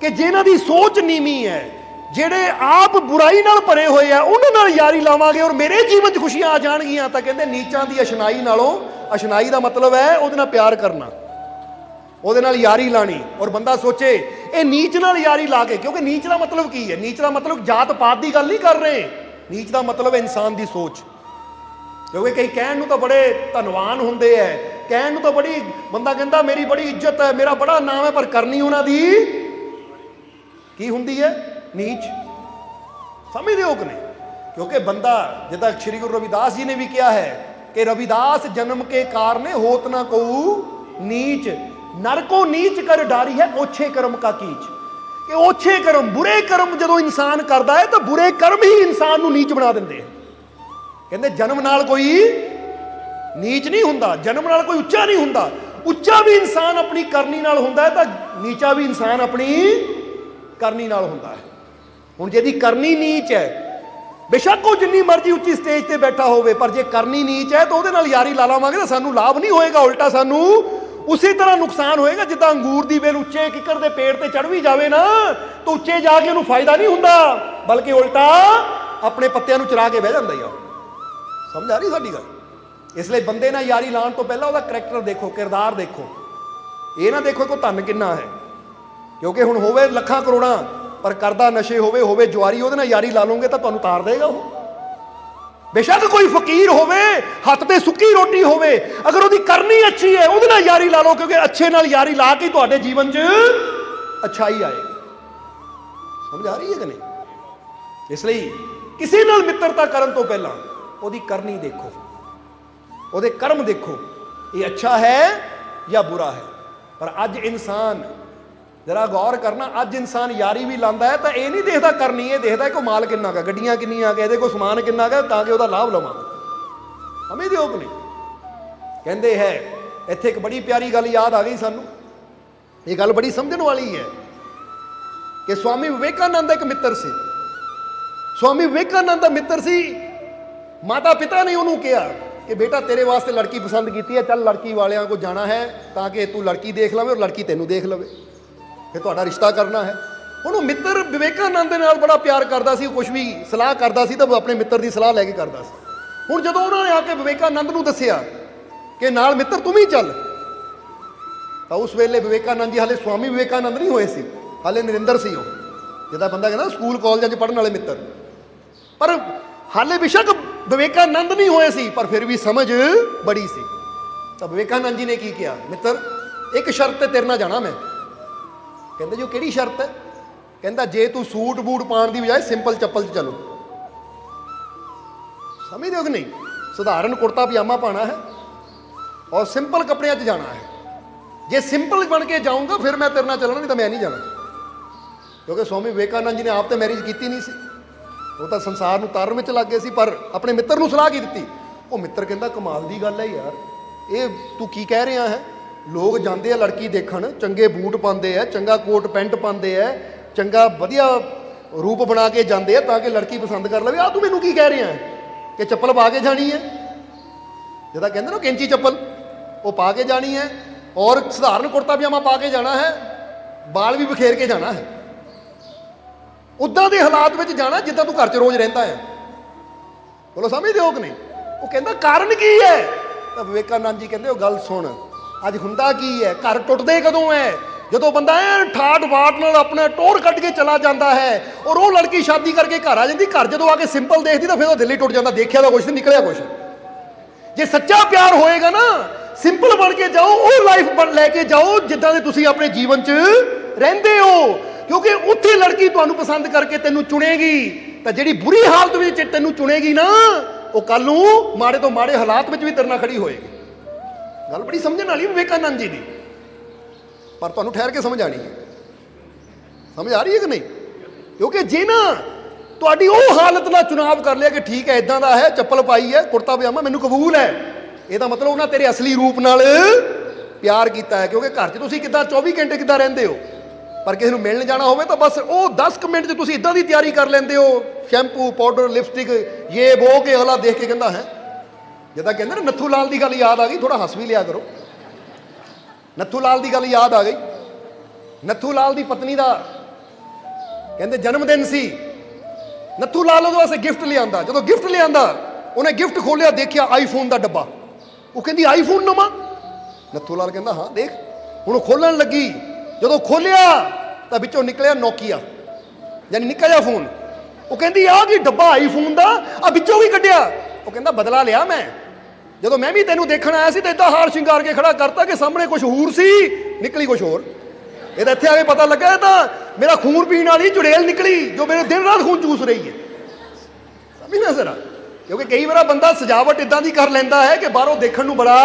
ਕਿ ਜਿਹਨਾਂ ਦੀ ਸੋਚ ਨੀਵੀਂ ਹੈ ਜਿਹੜੇ ਆਪ ਬੁਰਾਈ ਨਾਲ ਭਰੇ ਹੋਏ ਆ, ਉਹਨਾਂ ਨਾਲ ਯਾਰੀ ਲਾਵਾਂਗੇ ਔਰ ਮੇਰੇ ਜੀਵਨ 'ਚ ਖੁਸ਼ੀਆਂ ਆ ਜਾਣਗੀਆਂ ਤਾਂ ਕਹਿੰਦੇ ਨੀਚਾਂ ਦੀ ਅਸ਼ਨਾਈ ਨਾਲੋਂ ਅਸ਼ਨਾਈ ਦਾ ਮਤਲਬ ਹੈ ਉਹਦੇ ਨਾਲ ਪਿਆਰ ਕਰਨਾ। ਉਹਦੇ ਨਾਲ ਯਾਰੀ ਲਾਣੀ ਔਰ ਬੰਦਾ ਸੋਚੇ, ਇਹ ਨੀਚ ਨਾਲ ਯਾਰੀ ਲਾ ਕੇ, ਕਿਉਂਕਿ ਨੀਚ ਦਾ ਮਤਲਬ ਕੀ ਹੈ? ਨੀਚ ਦਾ ਮਤਲਬ ਜਾਤ ਪਾਤ ਦੀ ਗੱਲ ਨਹੀਂ ਕਰ ਰਹੇ। ਨੀਚ ਦਾ ਮਤਲਬ ਹੈ ਇਨਸਾਨ ਦੀ ਸੋਚ। ਕਿਉਂਕਿ ਕਈ ਕਹਿਣ ਨੂੰ ਤਾਂ ਬੜੇ ਧਨਵਾਨ ਹੁੰਦੇ ਐ। ਕਹਿਣ ਨੂੰ ਤਾਂ ਬੜੀ, ਬੰਦਾ ਕਹਿੰਦਾ ਮੇਰੀ ਬੜੀ ਇੱਜ਼ਤ ਹੈ ਮੇਰਾ ਬੜਾ ਨਾਮ ਹੈ ਪਰ ਕਰਨੀ ਉਹਨਾਂ ਦੀ ਕੀ ਹੁੰਦੀ ਹੈ ਨੀਚ। ਸਮਝਦੇ ਹੋ ਕਿ ਨਹੀਂ? ਕਿਉਂਕਿ ਬੰਦਾ, ਜਿੱਦਾਂ ਸ਼੍ਰੀ ਗੁਰੂ ਰਵਿਦਾਸ ਜੀ ਨੇ ਵੀ ਕਿਹਾ ਹੈ ਕਿ ਰਵਿਦਾਸ ਜਨਮ ਕੇ ਕਾਰਨੇ ਹੋਤ ਨਾ ਕਉ ਨੀਚ। ਨਰਕੋ ਨੀਚ ਕਰ ਡਾਰੀ ਹੈ ਓਛੇ ਕਰਮ ਕਾ ਕੀਚ। ਕਿ ਓਛੇ ਕਰਮ, ਬੁਰੇ ਕਰਮ ਜਦੋਂ ਇਨਸਾਨ ਕਰਦਾ ਹੈ, ਤਾਂ ਬੁਰੇ ਕਰਮ ਹੀ ਇਨਸਾਨ ਨੂੰ ਨੀਚ ਬਣਾ ਦਿੰਦੇ ਹਨ ਕਹਿੰਦੇ ਜਨਮ ਨਾਲ ਕੋਈ ਨੀਚ ਨਹੀਂ ਹੁੰਦਾ, ਜਨਮ ਨਾਲ ਕੋਈ ਉੱਚਾ ਨਹੀਂ ਹੁੰਦਾ। ਉੱਚਾ ਵੀ ਇਨਸਾਨ ਆਪਣੀ ਕਰਨੀ ਨਾਲ ਹੁੰਦਾ ਹੈ, ਤਾਂ ਨੀਚਾ ਵੀ ਇਨਸਾਨ ਆਪਣੀ ਕਰਨੀ ਨਾਲ ਹੁੰਦਾ ਹੈ। ਹੁਣ ਜਿਹਦੀ ਕਰਨੀ ਨੀਚ ਹੈ, ਬੇਸ਼ੱਕ ਉਹ ਜਿੰਨੀ ਮਰਜ਼ੀ ਉੱਚੀ ਸਟੇਜ ਤੇ ਬੈਠਾ ਹੋਵੇ, ਪਰ ਜੇ ਕਰਨੀ ਨੀਚ ਹੈ ਤਾਂ ਉਹਦੇ ਨਾਲ ਯਾਰੀ ਲਾ ਲਾਵਾਂਗੇ ਤਾਂ ਸਾਨੂੰ ਲਾਭ ਨਹੀਂ ਹੋਏਗਾ, ਉਲਟਾ ਸਾਨੂੰ ਉਸੇ ਤਰ੍ਹਾਂ ਨੁਕਸਾਨ ਹੋਏਗਾ, ਜਿੱਦਾਂ ਅੰਗੂਰ ਦੀ ਵੇਲ ਉੱਚੇ ਕਿੱਕਰ ਦੇ ਪੇੜ ਤੇ ਚੜ ਵੀ ਜਾਵੇ ਨਾ, ਤਾਂ ਉੱਚੇ ਜਾ ਕੇ ਉਹਨੂੰ ਫਾਇਦਾ ਨਹੀਂ ਹੁੰਦਾ, ਬਲਕਿ ਉਲਟਾ ਆਪਣੇ ਪੱਤਿਆਂ ਨੂੰ ਚਰਾ ਕੇ ਬਹਿ ਜਾਂਦਾ ਹੀ ਆ ਉਹ। ਸਮਝ ਆ ਰਹੀ ਸਾਡੀ ਗੱਲ ਇਸ ਲਈ ਬੰਦੇ ਨਾਲ ਯਾਰੀ ਲਾਉਣ ਤੋਂ ਪਹਿਲਾਂ ਉਹਦਾ ਕਰੈਕਟਰ ਦੇਖੋ, ਕਿਰਦਾਰ ਦੇਖੋ ਇਹ ਨਾ ਦੇਖੋ ਕੋ ਧਨ ਕਿੰਨਾ ਹੈ, ਕਿਉਂਕਿ ਹੁਣ ਹੋਵੇ ਲੱਖਾਂ ਕਰੋੜਾਂ ਪਰ ਕਰਦਾ ਨਸ਼ੇ ਹੋਵੇ ਹੋਵੇ ਜੁਆਰੀ, ਉਹਦੇ ਨਾਲ ਯਾਰੀ ਲਾ ਲਓਗੇ ਤਾਂ ਤੁਹਾਨੂੰ ਤਾਰ ਦੇਗਾ ਉਹ। ਬੇਸ਼ੱਕ ਕੋਈ ਫਕੀਰ ਹੋਵੇ, ਹੱਥ ਤੇ ਸੁੱਕੀ ਰੋਟੀ ਹੋਵੇ, ਅਗਰ ਉਹਦੀ ਕਰਨੀ ਅੱਛੀ ਹੈ, ਉਹਦੇ ਨਾਲ ਯਾਰੀ ਲਾ ਲਓ, ਕਿਉਂਕਿ ਅੱਛੇ ਨਾਲ ਯਾਰੀ ਲਾ ਕੇ ਤੁਹਾਡੇ ਜੀਵਨ 'ਚ ਅੱਛਾਈ ਆਏਗੀ। ਸਮਝ ਆ ਰਹੀ ਹੈ ਕਿ ਨਹੀਂ? ਇਸ ਲਈ ਕਿਸੇ ਨਾਲ ਮਿੱਤਰਤਾ ਕਰਨ ਤੋਂ ਪਹਿਲਾਂ ਉਹਦੀ ਕਰਨੀ ਦੇਖੋ। ਉਹਦੇ ਕਰਮ ਦੇਖੋ, ਇਹ ਅੱਛਾ ਹੈ ਜਾਂ ਬੁਰਾ ਹੈ। ਪਰ ਅੱਜ ਇਨਸਾਨ ਜਰਾ ਗੌਰ ਕਰਨਾ, ਅੱਜ ਇਨਸਾਨ ਯਾਰੀ ਵੀ ਲਾਂਦਾ ਹੈ, ਤਾਂ ਇਹ ਨਹੀਂ ਦੇਖਦਾ ਕਰਨੀ, ਇਹ ਦੇਖਦਾ ਕਿ ਉਹ ਮਾਲ ਕਿੰਨਾ ਕਾ ਗੱਡੀਆਂ ਕਿੰਨੀਆਂ ਆ ਇਹਦੇ ਕੋਲ ਸਮਾਨ ਕਿੰਨਾ ਕਾ ਤਾਂ ਕਿ ਉਹਦਾ ਲਾਭ ਲਵਾਂ। ਸਮਝਦੇ ਹੋ ਕਿ ਨਹੀਂ ਕਹਿੰਦੇ ਹੈ, ਇੱਥੇ ਇੱਕ ਬੜੀ ਪਿਆਰੀ ਗੱਲ ਯਾਦ ਆ ਗਈ ਸਾਨੂੰ। ਇਹ ਗੱਲ ਬੜੀ ਸਮਝਣ ਵਾਲੀ ਹੈ ਕਿ ਸਵਾਮੀ ਵਿਵੇਕਾਨੰਦ ਦਾ ਇੱਕ ਮਿੱਤਰ ਸੀ। ਸਵਾਮੀ ਵਿਵੇਕਾਨੰਦ ਦਾ ਮਿੱਤਰ ਸੀ। ਮਾਤਾ ਪਿਤਾ ਨੇ ਉਹਨੂੰ ਕਿਹਾ ਕਿ ਬੇਟਾ, ਤੇਰੇ ਵਾਸਤੇ ਲੜਕੀ ਪਸੰਦ ਕੀਤੀ ਹੈ, ਚੱਲ ਲੜਕੀ ਵਾਲਿਆਂ ਕੋ ਜਾਣਾ ਹੈ, ਤਾਂ ਕਿ ਤੂੰ ਲੜਕੀ ਦੇਖ ਲਵੇਂ ਔਰ ਲੜਕੀ ਤੈਨੂੰ ਦੇਖ ਲਵੇ। ਫਿਰ ਤੁਹਾਡਾ ਰਿਸ਼ਤਾ ਕਰਨਾ ਹੈ। ਹੁਣ ਉਹ ਮਿੱਤਰ ਵਿਵੇਕਾਨੰਦ ਦੇ ਨਾਲ ਬੜਾ ਪਿਆਰ ਕਰਦਾ ਸੀ ਕੁਝ ਵੀ ਸਲਾਹ ਕਰਦਾ ਸੀ ਤਾਂ ਆਪਣੇ ਮਿੱਤਰ ਦੀ ਸਲਾਹ ਲੈ ਕੇ ਕਰਦਾ ਸੀ। ਹੁਣ ਜਦੋਂ ਉਹਨਾਂ ਨੇ ਆ ਕੇ ਵਿਵੇਕਾਨੰਦ ਨੂੰ ਦੱਸਿਆ ਕਿ ਨਾਲ ਮਿੱਤਰ ਤੂੰ ਵੀ ਚੱਲ, ਤਾਂ ਉਸ ਵੇਲੇ ਵਿਵੇਕਾਨੰਦ ਜੀ, ਹਾਲੇ ਸਵਾਮੀ ਵਿਵੇਕਾਨੰਦ ਨਹੀਂ ਹੋਏ ਸੀ, ਹਾਲੇ ਨਰਿੰਦਰ ਸੀ ਉਹ। ਜਿਹਦਾ ਬੰਦਾ ਕਹਿੰਦਾ ਸਕੂਲ, ਕਾਲਜਾਂ 'ਚ ਪੜ੍ਹਨ ਵਾਲੇ ਮਿੱਤਰ। ਪਰ ਹਾਲੇ ਬਿਸ਼ੱਕ ਵਿਵੇਕਾਨੰਦ ਨਹੀਂ ਹੋਏ ਸੀ, ਪਰ ਫਿਰ ਵੀ ਸਮਝ ਬੜੀ ਸੀ। ਤਾਂ ਵਿਵੇਕਾਨੰਦ ਜੀ ਨੇ ਕੀ ਕਿਹਾ? ਮਿੱਤਰ, ਇੱਕ ਸ਼ਰਤ ਤੇ ਤੇਰੇ ਨਾਲ ਜਾਣਾ ਮੈਂ। ਕਹਿੰਦਾ ਜੀ ਉਹ ਕਿਹੜੀ ਸ਼ਰਤ ਹੈ? ਕਹਿੰਦਾ ਜੇ ਤੂੰ ਸੂਟ ਬੂਟ ਪਾਉਣ ਦੀ ਬਜਾਏ ਸਿੰਪਲ ਚੱਪਲ 'ਚ ਚੱਲੋ। ਸਮਝਦੇ ਹੋ ਕਿ ਨਹੀਂ? ਸਧਾਰਨ ਕੁੜਤਾ ਪਜਾਮਾ ਪਾਣਾ ਹੈ ਔਰ ਸਿੰਪਲ ਕੱਪੜਿਆਂ 'ਚ ਜਾਣਾ ਹੈ। ਜੇ ਸਿੰਪਲ ਬਣ ਕੇ ਜਾਊਂਗਾ, ਫਿਰ ਮੈਂ ਤੇਰੇ ਨਾਲ ਚੱਲਣਾ, ਨਹੀਂ ਤਾਂ ਮੈਂ ਨਹੀਂ ਜਾਣਾ। ਕਿਉਂਕਿ ਸਵਾਮੀ ਵਿਵੇਕਾਨੰਦ ਜੀ ਨੇ ਆਪ ਤੇ ਮੈਰਿਜ ਕੀਤੀ ਨਹੀਂ ਸੀ। ਉਹ ਤਾਂ ਸੰਸਾਰ ਨੂੰ ਤਾਰਨ ਵਿੱਚ ਲੱਗ ਗਏ ਸੀ, ਪਰ ਆਪਣੇ ਮਿੱਤਰ ਨੂੰ ਸਲਾਹ ਕੀ ਦਿੱਤੀ? ਉਹ ਮਿੱਤਰ ਕਹਿੰਦਾ ਕਮਾਲ ਦੀ ਗੱਲ ਹੈ ਯਾਰ। ਇਹ ਤੂੰ ਕੀ ਕਹਿ ਰਿਹਾ ਹੈ? ਲੋਕ ਜਾਂਦੇ ਆ ਲੜਕੀ ਦੇਖਣ, ਚੰਗੇ ਬੂਟ ਪਾਉਂਦੇ ਆ, ਚੰਗਾ ਕੋਟ, ਪੈਂਟ ਪਾਉਂਦੇ ਆ, ਚੰਗਾ ਵਧੀਆ ਰੂਪ ਬਣਾ ਕੇ ਜਾਂਦੇ ਆ ਤਾਂ ਕਿ ਲੜਕੀ ਪਸੰਦ ਕਰ ਲਵੇ। ਆ ਤੂੰ ਮੈਨੂੰ ਕੀ ਕਹਿ ਰਿਹਾ ਕਿ ਚੱਪਲ ਪਾ ਕੇ ਜਾਣੀ ਹੈ? ਜਿਹਦਾ ਕਹਿੰਦੇ ਨਾ ਕੈਂਚੀ ਚੱਪਲ, ਉਹ ਪਾ ਕੇ ਜਾਣੀ ਹੈ। ਔਰ ਸਧਾਰਨ ਕੁੜਤਾ ਪਜਾਮਾ ਪਾ ਕੇ ਜਾਣਾ ਹੈ। ਬਾਲ ਵੀ ਬਖੇਰ ਕੇ ਜਾਣਾ ਹੈ। ਉਦਾਂ ਦੇ ਹਾਲਾਤ ਵਿੱਚ ਜਾਣਾ ਜਿੱਦਾਂ ਤੂੰ ਘਰ 'ਚ ਰੋਜ਼ ਰਹਿੰਦਾ ਹੈ। ਬੋਲੋ, ਸਮਝਦੇ ਹੋ ਕਿ ਨਹੀਂ? ਉਹ ਕਹਿੰਦਾ, ਕਾਰਨ ਕੀ ਹੈ? ਤਾਂ ਵਿਵੇਕਾਨੰਦ ਜੀ ਕਹਿੰਦੇ, ਉਹ ਗੱਲ ਸੁਣ। ਅੱਜ ਹੁੰਦਾ ਕੀ ਹੈ? ਘਰ ਟੁੱਟਦੇ ਕਦੋਂ ਹੈ? ਜਦੋਂ ਬੰਦਾ ਐ ਠਾਠ ਬਾਟ ਨਾਲ ਆਪਣਾ ਟੋਰ ਕੱਢ ਕੇ ਚਲਾ ਜਾਂਦਾ ਹੈ, ਔਰ ਉਹ ਲੜਕੀ ਸ਼ਾਦੀ ਕਰਕੇ ਘਰ ਆ ਜਾਂਦੀ, ਘਰ ਜਦੋਂ ਆ ਕੇ ਸਿੰਪਲ ਦੇਖਦੀ ਤਾਂ ਫਿਰ ਉਹ ਦਿੱਲੀ ਟੁੱਟ ਜਾਂਦਾ, ਦੇਖਿਆ ਤਾਂ ਕੁਛ ਨਹੀਂ ਨਿਕਲਿਆ ਕੁਛ ਜੇ ਸੱਚਾ ਪਿਆਰ ਹੋਏਗਾ ਨਾ ਸਿੰਪਲ ਬਣ ਕੇ ਜਾਓ, ਉਹ ਲਾਈਫ ਬਣ ਲੈ ਕੇ ਜਾਓ ਜਿੱਦਾਂ ਦੇ ਤੁਸੀਂ ਆਪਣੇ ਜੀਵਨ 'ਚ ਰਹਿੰਦੇ ਹੋ। ਕਿਉਂਕਿ ਉੱਥੇ ਲੜਕੀ ਤੁਹਾਨੂੰ ਪਸੰਦ ਕਰਕੇ ਤੈਨੂੰ ਚੁਣੇਗੀ, ਤਾਂ ਜਿਹੜੀ ਬੁਰੀ ਹਾਲਤ ਵਿੱਚ ਤੈਨੂੰ ਚੁਣੇਗੀ ਨਾ, ਉਹ ਕੱਲ ਨੂੰ ਮਾੜੇ ਤੋਂ ਮਾੜੇ ਹਾਲਾਤ ਵਿੱਚ ਵੀ ਤੇਰੇ ਨਾਲ ਖੜੀ ਹੋਏਗੀ। ਗੱਲ ਬੜੀ ਸਮਝਣ ਵਾਲੀ ਵਿਵੇਕਾਨੰਦ ਜੀ ਦੀ। ਪਰ ਤੁਹਾਨੂੰ ਠਹਿਰ ਕੇ ਸਮਝ ਆਣੀ ਹੈ। ਸਮਝ ਆ ਰਹੀ ਹੈ ਕਿ ਨਹੀਂ? ਕਿਉਂਕਿ ਜੇ ਨਾ ਤੁਹਾਡੀ ਉਹ ਹਾਲਤ ਨਾਲ ਚੁਣਾਵ ਕਰ ਲਿਆ ਕਿ ਠੀਕ ਹੈ ਇਦਾਂ ਦਾ ਹੈ, ਚੱਪਲ ਪਾਈ ਹੈ, ਕੁੜਤਾ ਪਜਾਮਾ, ਮੈਨੂੰ ਕਬੂਲ ਹੈ। ਇਹਦਾ ਮਤਲਬ ਉਹਨਾਂ ਤੇਰੇ ਅਸਲੀ ਰੂਪ ਨਾਲ ਪਿਆਰ ਕੀਤਾ ਹੈ, ਕਿਉਂਕਿ ਘਰ 'ਚ ਤੁਸੀਂ ਕਿੱਦਾਂ 24 ਘੰਟੇ ਕਿੱਦਾਂ ਰਹਿੰਦੇ ਹੋ? ਪਰ ਕਿਸੇ ਨੂੰ ਮਿਲਣ ਜਾਣਾ ਹੋਵੇ ਤਾਂ ਬਸ ਉਹ 10 ਕੁ ਮਿੰਟ 'ਚ ਤੁਸੀਂ ਇਦਾਂ ਦੀ ਤਿਆਰੀ ਕਰ ਲੈਂਦੇ ਹੋ। ਸ਼ੈਂਪੂ, ਪਾਊਡਰ, ਲਿਪਸਟਿਕ ਇਹ ਬੋ ਕੇ ਅਗਲਾ ਦੇਖ ਕੇ ਕਹਿੰਦਾ ਹੈ ਜਿੱਦਾਂ ਕਹਿੰਦੇ ਨਾ, ਨੱਥੂ ਲਾਲ ਦੀ ਗੱਲ ਯਾਦ ਆ ਗਈ ਥੋੜਾ ਹੱਸ ਵੀ ਲਿਆ ਕਰੋ। ਨੱਥੂ ਲਾਲ ਦੀ ਗੱਲ ਯਾਦ ਆ ਗਈ। ਨੱਥੂ ਲਾਲ ਦੀ ਪਤਨੀ ਦਾ ਕਹਿੰਦੇ ਜਨਮ ਦਿਨ ਸੀ। ਨੱਥੂ ਲਾਲ ਉਹਦੇ ਵਾਸਤੇ ਗਿਫਟ ਲਿਆਂਦਾ। ਜਦੋਂ ਗਿਫਟ ਲਿਆਂਦਾ, ਉਹਨੇ ਗਿਫਟ ਖੋਲਿਆ ਦੇਖਿਆ ਆਈਫੋਨ ਦਾ ਡੱਬਾ। ਉਹ ਕਹਿੰਦੀ ਆਈਫੋਨ ਨਵਾਂ? ਨੱਥੂ ਲਾਲ ਕਹਿੰਦਾ, ਹਾਂ, ਦੇਖ। ਹੁਣ ਉਹ ਖੋਲਣ ਲੱਗੀ। ਜਦੋਂ ਖੋਲਿਆ ਤਾਂ ਵਿੱਚੋਂ ਨਿਕਲਿਆ ਨੋਕੀਆ ਯਾਨੀ ਨਿੱਕਾ ਜਿਹਾ ਫੋਨ ਉਹ ਕਹਿੰਦੀ ਆ ਕੀ ਡੱਬਾ ਆਈਫੋਨ ਦਾ? ਆ ਵਿੱਚੋਂ ਵੀ ਕੱਢਿਆ? ਉਹ ਕਹਿੰਦਾ, ਬਦਲਾ ਲਿਆ ਮੈਂ। ਜਦੋਂ ਮੈਂ ਵੀ ਤੈਨੂੰ ਦੇਖਣ ਆਇਆ ਸੀ ਤਾਂ ਇਦਾਂ ਹਾਰ ਸ਼ਿੰਗਾਰ ਕੇ ਖੜਾ ਕਰਤਾ ਕਿ ਸਾਹਮਣੇ ਕੁਝ ਹੋਰ ਸੀ, ਨਿਕਲੀ ਕੁਝ ਹੋਰ। ਇਹਦਾ ਇੱਥੇ ਆ ਕੇ ਪਤਾ ਲੱਗਾ, ਇਹ ਤਾਂ ਮੇਰਾ ਖੂਨ ਪੀਣ ਵਾਲੀ ਜੁੜੇਲ ਨਿਕਲੀ, ਜੋ ਮੇਰੇ ਦਿਨ ਰਾਤ ਖੂਨ ਚੂਸ ਰਹੀ ਹੈ। ਸਮਝਣਾ ਜ਼ਰਾ, ਕਿਉਂਕਿ ਕਈ ਵਾਰ ਬੰਦਾ ਸਜਾਵਟ ਇਦਾਂ ਦੀ ਕਰ ਲੈਂਦਾ ਹੈ ਕਿ ਬਾਹਰੋਂ ਦੇਖਣ ਨੂੰ ਬੜਾ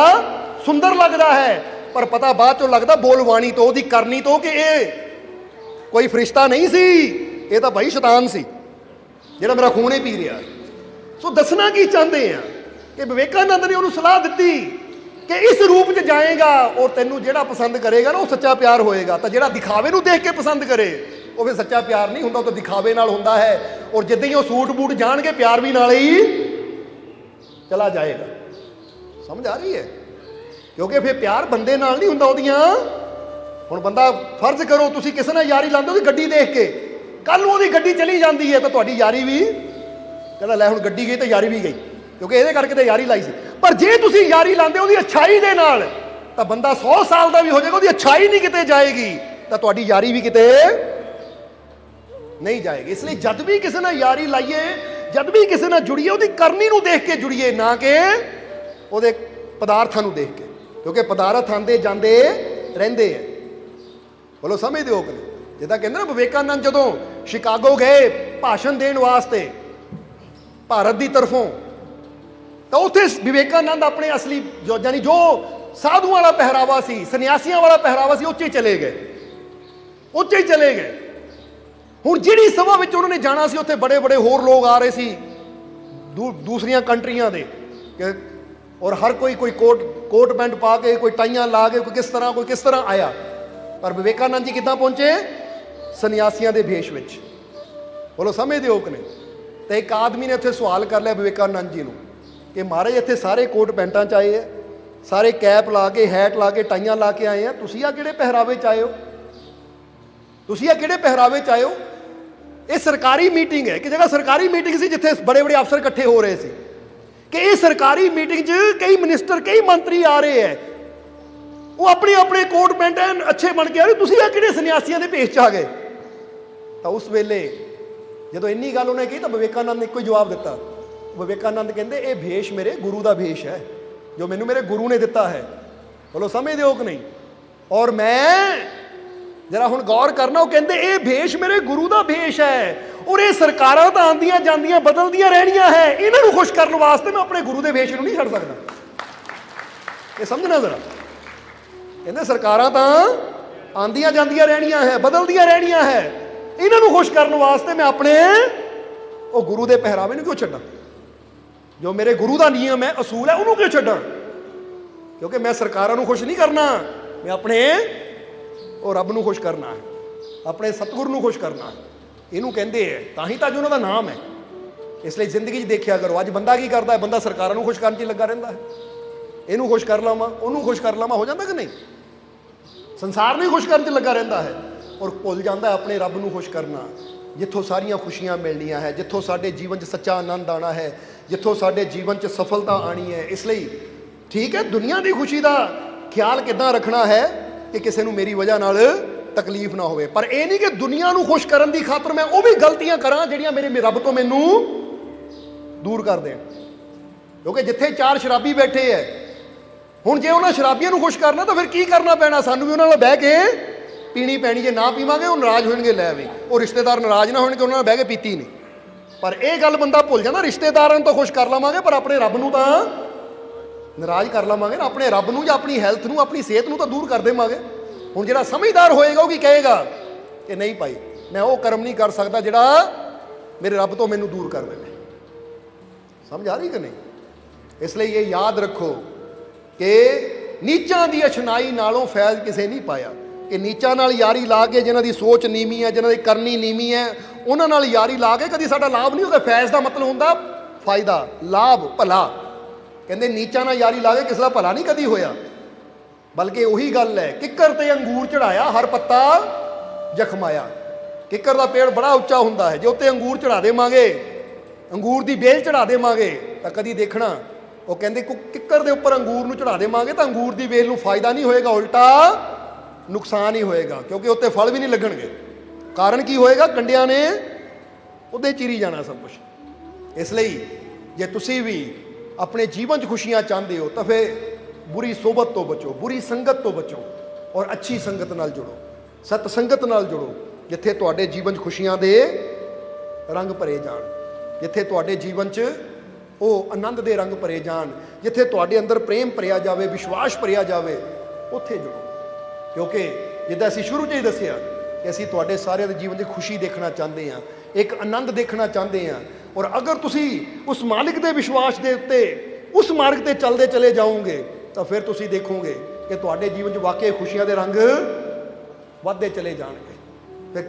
ਸੁੰਦਰ ਲੱਗਦਾ ਹੈ, ਪਰ ਪਤਾ ਬਾਅਦ ਚੋਂ ਲੱਗਦਾ ਬੋਲਵਾਣੀ ਤੋਂ, ਉਹਦੀ ਕਰਨੀ ਤੋਂ ਕਿ ਇਹ ਕੋਈ ਫਰਿਸ਼ਤਾ ਨਹੀਂ ਸੀ, ਇਹ ਤਾਂ ਭਾਈ ਸ਼ੈਤਾਨ ਸੀ, ਜਿਹੜਾ ਮੇਰਾ ਖੂਨ ਹੀ ਪੀ ਰਿਹਾ। ਸੋ ਦੱਸਣਾ ਕੀ ਚਾਹੁੰਦੇ ਆ? ਕਿ ਵਿਵੇਕਾਨੰਦ ਨੇ ਉਹਨੂੰ ਸਲਾਹ ਦਿੱਤੀ ਕਿ ਇਸ ਰੂਪ 'ਚ ਜਾਏਗਾ ਔਰ ਤੈਨੂੰ ਜਿਹੜਾ ਪਸੰਦ ਕਰੇਗਾ ਨਾ ਉਹ ਸੱਚਾ ਪਿਆਰ ਹੋਏਗਾ। ਤਾਂ ਜਿਹੜਾ ਦਿਖਾਵੇ ਨੂੰ ਦੇਖ ਕੇ ਪਸੰਦ ਕਰੇ, ਉਹ ਫਿਰ ਸੱਚਾ ਪਿਆਰ ਨਹੀਂ ਹੁੰਦਾ, ਉਹ ਤਾਂ ਦਿਖਾਵੇ ਨਾਲ ਹੁੰਦਾ ਹੈ। ਔਰ ਜਿੱਦਾਂ ਹੀ ਉਹ ਸੂਟ ਬੂਟ ਜਾਣਗੇ, ਪਿਆਰ ਵੀ ਨਾਲ ਹੀ ਚਲਾ ਜਾਏਗਾ। ਸਮਝ ਆ ਰਹੀ ਹੈ? ਕਿਉਂਕਿ ਫਿਰ ਪਿਆਰ ਬੰਦੇ ਨਾਲ ਨਹੀਂ ਹੁੰਦਾ ਉਹਦੀਆਂ। ਹੁਣ ਬੰਦਾ ਫਰਜ਼ ਕਰੋ, ਤੁਸੀਂ ਕਿਸੇ ਨਾਲ ਯਾਰੀ ਲਾਉਂਦੇ ਹੋ ਉਹਦੀ ਗੱਡੀ ਦੇਖ ਕੇ? ਕੱਲ ਨੂੰ ਉਹਦੀ ਗੱਡੀ ਚਲੀ ਜਾਂਦੀ ਹੈ, ਤਾਂ ਤੁਹਾਡੀ ਯਾਰੀ ਵੀ ਕਹਿੰਦਾ, ਲੈ ਹੁਣ ਗੱਡੀ ਗਈ ਤਾਂ ਯਾਰੀ ਵੀ ਗਈ। ਕਿਉਂਕਿ ਇਹਦੇ ਕਰਕੇ ਤਾਂ ਯਾਰੀ ਲਾਈ ਸੀ। ਪਰ ਜੇ ਤੁਸੀਂ ਯਾਰੀ ਲਾਉਂਦੇ ਹੋ ਉਹਦੀ ਅੱਛਾਈ ਦੇ ਨਾਲ, ਤਾਂ ਬੰਦਾ 100 ਸਾਲ ਦਾ ਵੀ ਹੋ ਜਾਏਗਾ, ਉਹਦੀ ਅੱਛਾਈ ਨਹੀਂ ਕਿਤੇ ਜਾਏਗੀ, ਤਾਂ ਤੁਹਾਡੀ ਯਾਰੀ ਵੀ ਕਿਤੇ ਨਹੀਂ ਜਾਏਗੀ। ਇਸ ਲਈ ਜਦ ਵੀ ਕਿਸੇ ਨਾਲ ਯਾਰੀ ਲਾਈਏ, ਜਦ ਵੀ ਕਿਸੇ ਨਾਲ ਜੁੜੀਏ, ਉਹਦੀ ਕਰਨੀ ਨੂੰ ਦੇਖ ਕੇ ਜੁੜੀਏ, ਨਾ ਕਿ ਉਹਦੇ ਪਦਾਰਥਾਂ ਨੂੰ ਦੇਖ ਕੇ। ਕਿਉਂਕਿ ਪਦਾਰਥ ਆਂਦੇ ਜਾਂਦੇ, ਰਹਿੰਦੇ ਆ। ਬੋਲੋ ਸਮਝਦੇ ਹੋ ਕਿ ਜਿੱਦਾਂ ਕਹਿੰਦੇ ਨਾ ਵਿਵੇਕਾਨੰਦ ਜਦੋਂ ਸ਼ਿਕਾਗੋ ਗਏ ਭਾਸ਼ਣ ਦੇਣ ਵਾਸਤੇ, ਭਾਰਤ ਦੀ ਤਰਫੋਂ ਤਾਂ ਉੱਥੇ ਵਿਵੇਕਾਨੰਦ ਆਪਣੇ ਅਸਲੀ ਜੋ ਜਾਨੀ ਜੋ ਸਾਧੂਆਂ ਵਾਲਾ ਪਹਿਰਾਵਾ ਸੀ, ਸੰਨਿਆਸੀਆਂ ਵਾਲਾ ਪਹਿਰਾਵਾ ਸੀ, ਉੱਚੇ ਚਲੇ ਗਏ। ਉੱਚੇ ਹੀ ਚਲੇ ਗਏ। ਹੁਣ ਜਿਹੜੀ ਸਭਾ ਵਿੱਚ ਉਹਨਾਂ ਨੇ ਜਾਣਾ ਸੀ, ਉੱਥੇ ਬੜੇ ਬੜੇ ਹੋਰ ਲੋਕ ਆ ਰਹੇ ਸੀ, ਦੂ- ਦੂਸਰੀਆਂ ਕੰਟਰੀਆਂ ਦੇ ਔਰ ਹਰ ਕੋਈ ਕੋਈ ਕੋਟ ਕੋਟ ਪੈਂਟ ਪਾ ਕੇ, ਕੋਈ ਟਾਈਆਂ ਲਾ ਕੇ, ਕੋਈ ਕਿਸ ਤਰ੍ਹਾਂ ਕੋਈ ਕਿਸ ਤਰ੍ਹਾਂ ਆਇਆ। ਪਰ ਵਿਵੇਕਾਨੰਦ ਜੀ ਕਿੱਦਾਂ ਪਹੁੰਚੇ? ਸੰਨਿਆਸੀਆਂ ਦੇ ਭੇਸ਼ ਵਿੱਚ। ਬੋਲੋ, ਸਮਝਦੇ ਹੋ ਕਿ ਨਹੀਂ? ਤੇ ਇੱਕ ਆਦਮੀ ਨੇ ਉੱਥੇ ਸਵਾਲ ਕਰ ਲਿਆ ਵਿਵੇਕਾਨੰਦ ਜੀ ਨੂੰ। ਕਿ ਮਹਾਰਾਜ ਇੱਥੇ ਸਾਰੇ ਕੋਟ ਪੈਂਟਾਂ ਚ ਆਏ ਆ, ਸਾਰੇ ਕੈਪ ਲਾ ਕੇ ਹੈਟ ਲਾ ਕੇ, ਟਾਈਆਂ ਲਾ ਕੇ ਆਏ ਆ। ਤੁਸੀਂ ਆ ਕਿਹੜੇ ਪਹਿਰਾਵੇ ਚ ਆਏ ਹੋ? ਤੁਸੀਂ ਆ ਕਿਹੜੇ ਪਹਿਰਾਵੇ ਚ ਆਏ ਹੋ? ਇਹ ਸਰਕਾਰੀ ਮੀਟਿੰਗ ਹੈ। ਕਿ ਜਗ੍ਹਾ ਸਰਕਾਰੀ ਮੀਟਿੰਗ ਸੀ ਜਿੱਥੇ ਬੜੇ ਬੜੇ ਅਫਸਰ ਇਕੱਠੇ ਹੋ ਰਹੇ ਸੀ। ਕਿ ਇਹ ਸਰਕਾਰੀ ਮੀਟਿੰਗ 'ਚ ਕਈ ਮਿਨਿਸਟਰ, ਕਈ ਮੰਤਰੀ ਆ ਰਹੇ ਹੈ। ਉਹ ਆਪਣੇ ਆਪਣੇ ਕੋਟ ਪੈਂਟ ਅੱਛੇ ਬਣ ਕੇ ਆ ਰਹੇ। ਤੁਸੀਂ ਆ ਕਿਹੜੇ ਸੰਨਿਆਸੀਆਂ ਦੇ ਭੇਸ 'ਚ ਆ ਗਏ? ਤਾਂ ਉਸ ਵੇਲੇ ਜਦੋਂ ਇੰਨੀ ਗੱਲ ਉਹਨੇ ਕਹੀ ਤਾਂ ਵਿਵੇਕਾਨੰਦ ਨੇ ਇੱਕੋ ਹੀ ਜਵਾਬ ਦਿੱਤਾ। ਵਿਵੇਕਾਨੰਦ ਕਹਿੰਦੇ, ਇਹ ਭੇਸ਼ ਮੇਰੇ ਗੁਰੂ ਦਾ ਭੇਸ਼ ਹੈ। ਜੋ ਮੈਨੂੰ ਮੇਰੇ ਗੁਰੂ ਨੇ ਦਿੱਤਾ ਹੈ। ਬੋਲੋ, ਸਮਝਦੇ ਹੋ ਕਿ ਨਹੀਂ? ਔਰ ਮੈਂ ਜਰਾ ਹੁਣ ਗੌਰ ਕਰਨਾ, ਉਹ ਕਹਿੰਦੇ, ਇਹ ਭੇਸ਼ ਮੇਰੇ ਗੁਰੂ ਦਾ ਭੇਸ਼ ਹੈ ਔਰ ਇਹ ਸਰਕਾਰਾਂ ਤਾਂ ਆਂਦੀਆਂ ਜਾਂਦੀਆਂ, ਬਦਲਦੀਆਂ ਰਹਿਣੀਆਂ ਹੈ। ਇਹਨਾਂ ਨੂੰ ਖੁਸ਼ ਕਰਨ ਵਾਸਤੇ ਮੈਂ ਆਪਣੇ ਗੁਰੂ ਦੇ ਭੇਸ਼ ਨੂੰ ਨਹੀਂ ਛੱਡ ਸਕਦਾ। ਇਹ ਸਮਝਣਾ ਜ਼ਰਾ। ਕਹਿੰਦੇ, ਸਰਕਾਰਾਂ ਤਾਂ ਆਂਦੀਆਂ ਜਾਂਦੀਆਂ ਰਹਿਣੀਆਂ ਹੈ, ਬਦਲਦੀਆਂ ਰਹਿਣੀਆਂ ਹੈ। ਇਹਨਾਂ ਨੂੰ ਖੁਸ਼ ਕਰਨ ਵਾਸਤੇ ਮੈਂ ਆਪਣੇ ਉਹ ਗੁਰੂ ਦੇ ਪਹਿਰਾਵੇ ਨੂੰ ਕਿਉਂ ਛੱਡਾਂ? ਜੋ ਮੇਰੇ ਗੁਰੂ ਦਾ ਨਿਯਮ ਹੈ, ਅਸੂਲ ਹੈ, ਉਹਨੂੰ ਕਿਉਂ ਛੱਡਾਂ ਕਿਉਂਕਿ ਮੈਂ ਸਰਕਾਰਾਂ ਨੂੰ ਖੁਸ਼ ਨਹੀਂ ਕਰਨਾ। ਮੈਂ ਆਪਣੇ ਉਹ ਰੱਬ ਨੂੰ ਖੁਸ਼ ਕਰਨਾ ਹੈ, ਆਪਣੇ ਸਤਿਗੁਰ ਨੂੰ ਖੁਸ਼ ਕਰਨਾ ਹੈ। ਇਹਨੂੰ ਕਹਿੰਦੇ ਹੈ, ਤਾਂ ਹੀ ਤਾਂ ਅੱਜ ਉਹਨਾਂ ਦਾ ਨਾਮ ਹੈ। ਇਸ ਲਈ ਜ਼ਿੰਦਗੀ 'ਚ ਦੇਖਿਆ ਕਰੋ, ਅੱਜ ਬੰਦਾ ਕੀ ਕਰਦਾ ਹੈ? ਬੰਦਾ ਸਰਕਾਰਾਂ ਨੂੰ ਖੁਸ਼ ਕਰਨ 'ਚ ਲੱਗਾ ਰਹਿੰਦਾ ਹੈ। ਇਹਨੂੰ ਖੁਸ਼ ਕਰ ਲਾਵਾਂ, ਉਹਨੂੰ ਖੁਸ਼ ਕਰ ਲਾਵਾਂ, ਹੋ ਜਾਂਦਾ ਕਿ ਨਹੀਂ? ਸੰਸਾਰ ਨੂੰ ਹੀ ਖੁਸ਼ ਕਰਨ 'ਚ ਲੱਗਾ ਰਹਿੰਦਾ ਹੈ। ਔਰ ਭੁੱਲ ਜਾਂਦਾ ਆਪਣੇ ਰੱਬ ਨੂੰ ਖੁਸ਼ ਕਰਨਾ। ਜਿੱਥੋਂ ਸਾਰੀਆਂ ਖੁਸ਼ੀਆਂ ਮਿਲਣੀਆਂ ਹੈ, ਜਿੱਥੋਂ ਸਾਡੇ ਜੀਵਨ 'ਚ ਸੱਚਾ ਆਨੰਦ ਆਣਾ ਹੈ, ਜਿੱਥੋਂ ਸਾਡੇ ਜੀਵਨ 'ਚ ਸਫਲਤਾ ਆਣੀ ਹੈ, ਇਸ ਲਈ ਠੀਕ ਹੈ, ਦੁਨੀਆ ਦੀ ਖੁਸ਼ੀ ਦਾ ਖਿਆਲ ਕਿੱਦਾਂ ਰੱਖਣਾ ਹੈ ਕਿ ਕਿਸੇ ਨੂੰ ਮੇਰੀ ਵਜ੍ਹਾ ਨਾਲ ਤਕਲੀਫ ਨਾ ਹੋਵੇ। ਪਰ ਇਹ ਨਹੀਂ ਕਿ ਦੁਨੀਆ ਨੂੰ ਖੁਸ਼ ਕਰਨ ਦੀ ਖਾਤਰ ਮੈਂ ਉਹ ਵੀ ਗਲਤੀਆਂ ਕਰਾਂ ਜਿਹੜੀਆਂ ਮੇਰੇ ਰੱਬ ਤੋਂ ਮੈਨੂੰ ਦੂਰ ਕਰ ਦੇਣ। ਕਿਉਂਕਿ ਜਿੱਥੇ ਚਾਰ ਸ਼ਰਾਬੀ ਬੈਠੇ ਐ ਹੁਣ ਜੇ ਉਹਨਾਂ ਸ਼ਰਾਬੀਆਂ ਨੂੰ ਖੁਸ਼ ਕਰਨਾ ਤਾਂ ਫਿਰ ਕੀ ਕਰਨਾ ਪੈਣਾ? ਸਾਨੂੰ ਵੀ ਉਹਨਾਂ ਨਾਲ ਬਹਿ ਕੇ ਪੀਣੀ ਪੈਣੀ, ਜੇ ਨਾ ਪੀਵਾਂਗੇ, ਉਹ ਨਾਰਾਜ਼ ਹੋਣਗੇ, ਲੈ ਵੀ। ਉਹ ਰਿਸ਼ਤੇਦਾਰ ਨਾਰਾਜ਼ ਨਾ ਹੋਣਗੇ ਉਹਨਾਂ ਨਾਲ ਬਹਿ ਕੇ ਪੀਤੀ ਨਹੀਂ। ਪਰ ਇਹ ਗੱਲ ਬੰਦਾ ਭੁੱਲ ਜਾਂਦਾ, ਰਿਸ਼ਤੇਦਾਰਾਂ ਨੂੰ ਤਾਂ ਖੁਸ਼ ਕਰ ਲਵਾਂਗੇ, ਪਰ ਆਪਣੇ ਰੱਬ ਨੂੰ ਤਾਂ ਨਾਰਾਜ਼ ਕਰ ਲਵਾਂਗੇ ਨਾ। ਆਪਣੇ ਰੱਬ ਨੂੰ ਜਾਂ ਆਪਣੀ ਹੈਲਥ ਨੂੰ, ਆਪਣੀ ਸਿਹਤ ਨੂੰ ਤਾਂ ਦੂਰ ਕਰ ਦੇਵਾਂਗੇ। ਹੁਣ ਜਿਹੜਾ ਸਮਝਦਾਰ ਹੋਏਗਾ, ਉਹ ਕੀ ਕਹੇਗਾ? ਕਿ ਨਹੀਂ ਭਾਈ, ਮੈਂ ਉਹ ਕਰਮ ਨਹੀਂ ਕਰ ਸਕਦਾ ਜਿਹੜਾ ਮੇਰੇ ਰੱਬ ਤੋਂ ਮੈਨੂੰ ਦੂਰ ਕਰ ਦੇਵੇ। ਸਮਝ ਆ ਰਹੀ ਕਿ ਨਹੀਂ? ਇਸ ਲਈ ਇਹ ਯਾਦ ਰੱਖੋ ਕਿ ਨੀਚਾਂ ਦੀ ਅਛਨਾਈ ਨਾਲੋਂ ਫੈਜ਼ ਕਿਸੇ ਨਹੀਂ ਪਾਇਆ। ਕਿ ਨੀਚਾਂ ਨਾਲ ਯਾਰੀ ਲਾ ਕੇ ਜਿਨ੍ਹਾਂ ਦੀ ਸੋਚ ਨੀਵੀਂ ਹੈ, ਜਿਨ੍ਹਾਂ ਦੀ ਕਰਨੀ ਨੀਵੀਂ ਹੈ, ਉਹਨਾਂ ਨਾਲ ਯਾਰੀ ਲਾ ਕੇ ਕਦੀ ਸਾਡਾ ਲਾਭ ਨਹੀਂ ਹੋਗਾ ਫੈਜ਼ ਦਾ ਮਤਲਬ ਹੁੰਦਾ ਫਾਇਦਾ, ਲਾਭ, ਭਲਾ। ਕਹਿੰਦੇ ਨੀਚਾਂ ਨਾਲ ਯਾਰੀ ਲਾ ਕੇ ਕਿਸੇ ਦਾ ਭਲਾ ਨਹੀਂ ਕਦੀ ਹੋਇਆ। ਬਲਕਿ ਉਹੀ ਗੱਲ ਹੈ, ਕਿੱਕਰ ਤੇ ਅੰਗੂਰ ਚੜਾਇਆ ਹਰ ਪੱਤਾ ਜ਼ਖਮਾਇਆ ਕਿੱਕਰ ਦਾ ਪੇੜ ਬੜਾ ਉੱਚਾ ਹੁੰਦਾ ਹੈ, ਜੇ ਉੱਤੇ ਅੰਗੂਰ ਚੜਾ ਦੇਵਾਂਗੇ, ਅੰਗੂਰ ਦੀ ਬੇਲ ਚੜਾ ਦੇਵਾਂਗੇ, ਤਾਂ ਕਦੀ ਦੇਖਣਾ। ਉਹ ਕਹਿੰਦੇ ਕੁ- ਕਿੱਕਰ ਦੇ ਉੱਪਰ ਅੰਗੂਰ ਨੂੰ ਚੜਾ ਦੇਵਾਂਗੇ, ਤਾਂ ਅੰਗੂਰ ਦੀ ਬੇਲ ਨੂੰ ਫਾਇਦਾ ਨਹੀਂ ਹੋਏਗਾ, ਉਲਟਾ ਨੁਕਸਾਨ ਹੀ ਹੋਏਗਾ, ਕਿਉਂਕਿ ਉੱਤੇ ਫਲ ਵੀ ਨਹੀਂ ਲੱਗਣਗੇ। ਕਾਰਨ ਕੀ ਹੋਏਗਾ? ਕੰਡਿਆਂ ਨੇ ਉਹਦੇ ਚਿਰੀ ਜਾਣਾ ਸਭ ਕੁਝ ਇਸ ਲਈ ਜੇ ਤੁਸੀਂ ਵੀ ਆਪਣੇ ਜੀਵਨ 'ਚ ਖੁਸ਼ੀਆਂ ਚਾਹੁੰਦੇ ਹੋ, ਤਾਂ ਫਿਰ ਬੁਰੀ ਸੋਬਤ ਤੋਂ ਬਚੋ, ਬੁਰੀ ਸੰਗਤ ਤੋਂ ਬਚੋ ਔਰ ਅੱਛੀ ਸੰਗਤ ਨਾਲ ਜੁੜੋ, ਸਤ ਸੰਗਤ ਨਾਲ ਜੁੜੋ, ਜਿੱਥੇ ਤੁਹਾਡੇ ਜੀਵਨ 'ਚ ਖੁਸ਼ੀਆਂ ਦੇ ਰੰਗ ਭਰੇ ਜਾਣ, ਜਿੱਥੇ ਤੁਹਾਡੇ ਜੀਵਨ 'ਚ ਉਹ ਆਨੰਦ ਦੇ ਰੰਗ ਭਰੇ ਜਾਣ, ਜਿੱਥੇ ਤੁਹਾਡੇ ਅੰਦਰ ਪ੍ਰੇਮ ਭਰਿਆ ਜਾਵੇ, ਵਿਸ਼ਵਾਸ ਭਰਿਆ ਜਾਵੇ, ਉੱਥੇ ਜੁੜੋ। ਕਿਉਂਕਿ ਜਿੱਦਾਂ ਅਸੀਂ ਸ਼ੁਰੂ 'ਚ ਹੀ ਦੱਸਿਆ ਕਿ ਅਸੀਂ ਤੁਹਾਡੇ ਸਾਰਿਆਂ ਦੇ ਜੀਵਨ ਦੀ ਖੁਸ਼ੀ ਦੇਖਣਾ ਚਾਹੁੰਦੇ ਹਾਂ, ਇੱਕ ਆਨੰਦ ਦੇਖਣਾ ਚਾਹੁੰਦੇ ਹਾਂ ਔਰ ਅਗਰ ਤੁਸੀਂ ਉਸ ਮਾਲਿਕ ਦੇ ਵਿਸ਼ਵਾਸ ਦੇ ਉੱਤੇ, ਉਸ ਮਾਰਗ ਤੇ ਚੱਲਦੇ ਚਲੇ ਜਾਓਗੇ, ਤਾਂ ਫਿਰ ਤੁਸੀਂ ਦੇਖੋਗੇ ਕਿ ਤੁਹਾਡੇ ਜੀਵਨ 'ਚ ਵਾਕਿਆ ਖੁਸ਼ੀਆਂ ਦੇ ਰੰਗ ਵੱਧਦੇ ਚਲੇ ਜਾਣਗੇ।